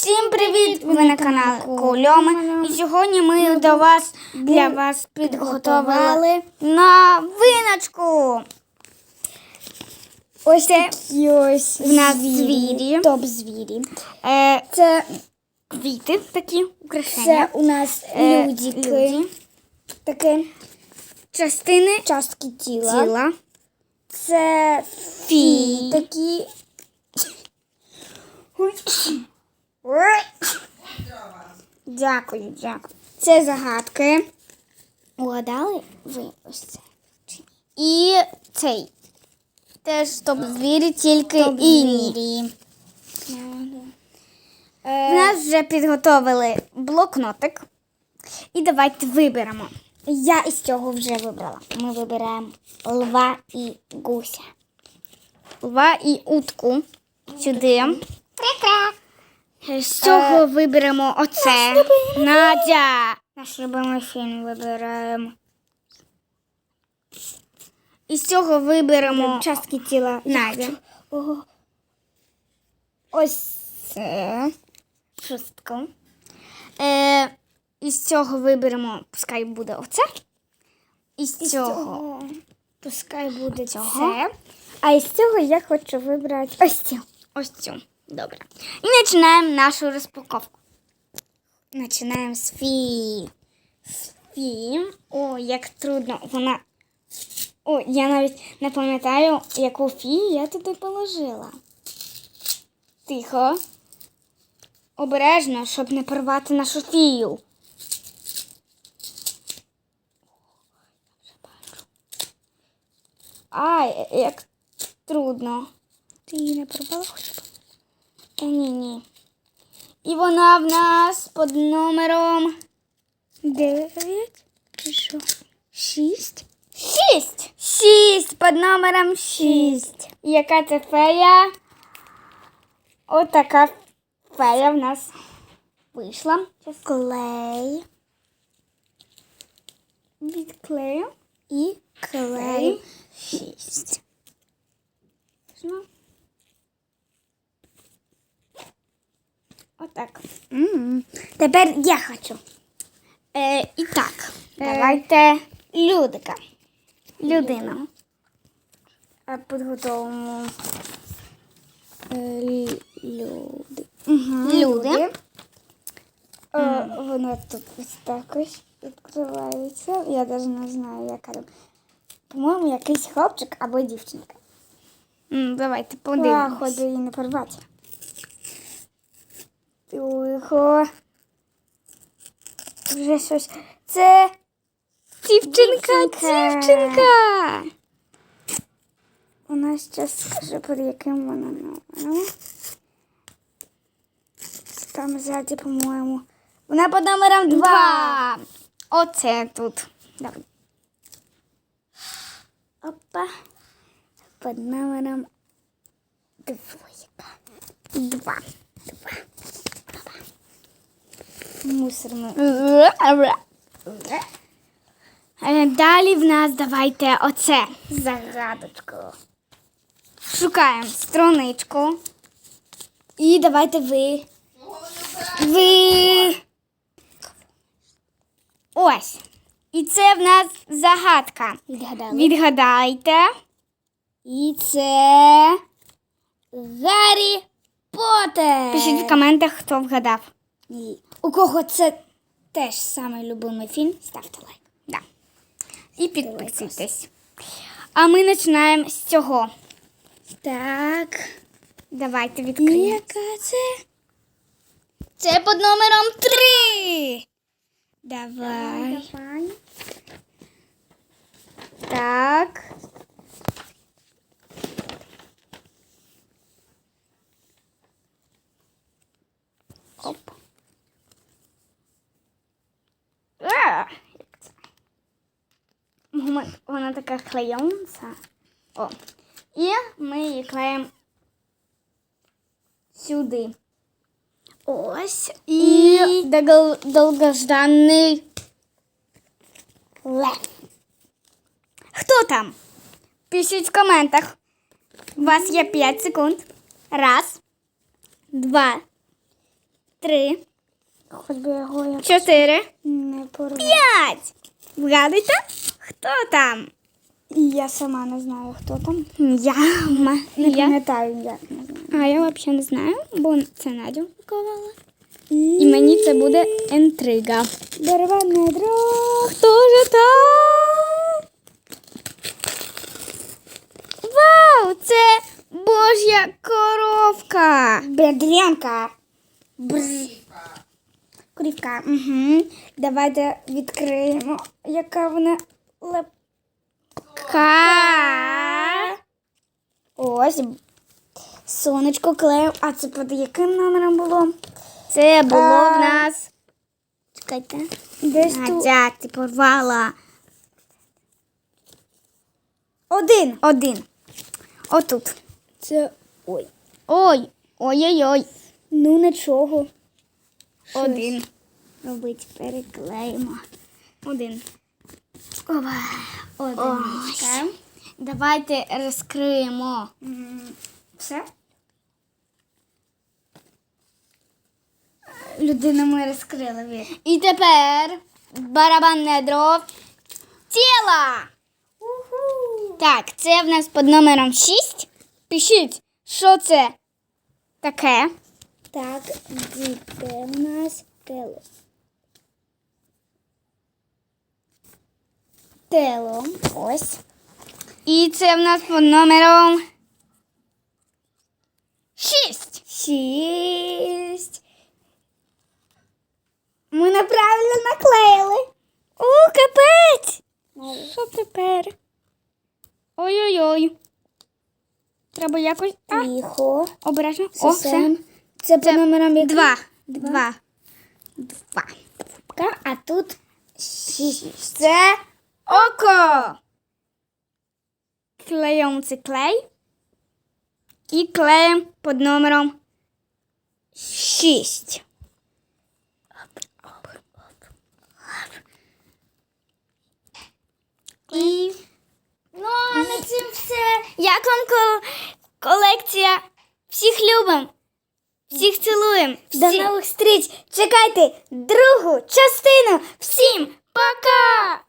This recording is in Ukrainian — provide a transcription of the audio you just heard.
Всім привіт! Ви на каналі Кольоми. І сьогодні ми до вас для вас підготували новиночку. Ось Це такі ось в нас звірі. Топ звірі. Е, Це, квіти такі украшення. це у нас Е, людики. люди. Таке Частини частки тіла. тіла. Це Фі. такі. Дякую, дякую. Це загадки. Угадали ви ось це? І цей. Теж топ звірі, тільки інні. В Е, нас вже підготовили блокнотик. І давайте виберемо. я із цього вже вибрала. Ми вибираємо лва і гуся. Лва і утку сюди. З цього виберемо оце. Надя. Наш любимий фільм вибираємо. І з цього виберемо Частки тіла. Надя. Ого. Ось це. Е, із цього виберемо, пускай буде оце. Із цього. Пускай буде Цього. це. А із цього я хочу вибрати ось цю. Ось цю. Добре. І починаємо нашу розпаковку. Починаємо з фі. Фі. О, як трудно. Вона. О, я навіть не пам'ятаю, яку фі я туди положила. Тихо. Обережно, щоб не порвати нашу фію. Ай, як трудно. Ти її не порвала хоча б? Та ні, ні. І вона в нас під номером Дев'ять. Чи що? Шість. шість. Шість під номером шість. І Яка це фея? Отака фея в нас вийшла. Клей. Відклею. І клей. Шість. Ну. Отак. М. Тепер я хочу. Е, і так, давайте Людика. Людина. А підготовимо Е, Люди. люди. Е, Вона тут ось так ось відкривається. Я навіть не знаю, яка. По-моєму, якийсь хлопчик або дівчинка. М, Давайте подивимось. ходу її не порвати. Тихо. Вже щось. Це Дівчинка, Дівчинка. дівчинка. вона ще скаже, під яким вона номером. Там ззаді, по-моєму. Вона під номером два. Два. Оце тут. Давай. Опа. Під номером двоєка. Два. Мусорно. Е, Далі в нас давайте оце. Загадочку. Шукаємо страничку. І давайте ви. Ви. Ось. І це в нас загадка. Відгадали. Відгадайте. І це Гаррі Поттер. Пишіть в коментах, хто вгадав. І У кого це теж самий любимий фільм, ставте лайк. Да. І підписуйтесь. А ми починаємо з цього. Так. Давайте відкриємо. яка це? Це під номером 3. Давай. Давай. Так. Оп. А, як це? Момент, Вона така клейонця. О. І ми її клеїмо сюди. Ось. І дол- довгожданий лев. Хто там? Пишіть в коментах. У вас є 5 секунд. Раз, два, три, Хоч би його як чотири, не порвав. п'ять. Вгадуйте, хто там? Я сама не знаю, хто там. Я. Не я. пам'ятаю, як не знаю. А я взагалі не знаю, бо це Надя упаковала. І мені це буде інтрига. Дерев'яне дров. Хто ж там? Вау, це божя коровка. Бедрянка. Курівка. Угу. Давайте відкриємо, яка вона леп. Ка. Ось. Сонечко клеїв. А це під яким номером було? Це було А. в нас. Чекайте. Десь тут. Надя, ти порвала. Один. Один. Отут. Це. Ой. Ой. Ой-ой-ой. Ну нічого. Один. Робить, переклеїмо. Один. Одиничка. Давайте розкриємо. Все? Людину ми розкрили. І тепер барабанне дров тіла. Так, це в нас під номером 6. Пишіть, що це таке. Так, де у нас тело? Тело. Ось. І це в нас під номером 6. Шість. Ми неправильно наклеїли. О, капець! Що тепер? Ой-ой-ой. Треба якось. А, Тихо. обережно. О, все. Це по номерам яким? Два. Два. Два. Ка- А тут шість. Це Клеїмо цей клей. І клеїмо під номером 6. І Ну, а на цим все. як вам ко- колекція? Всіх любимо. Всіх цілуємо. До нових зустріч. Чекайте другу частину. Всім пока!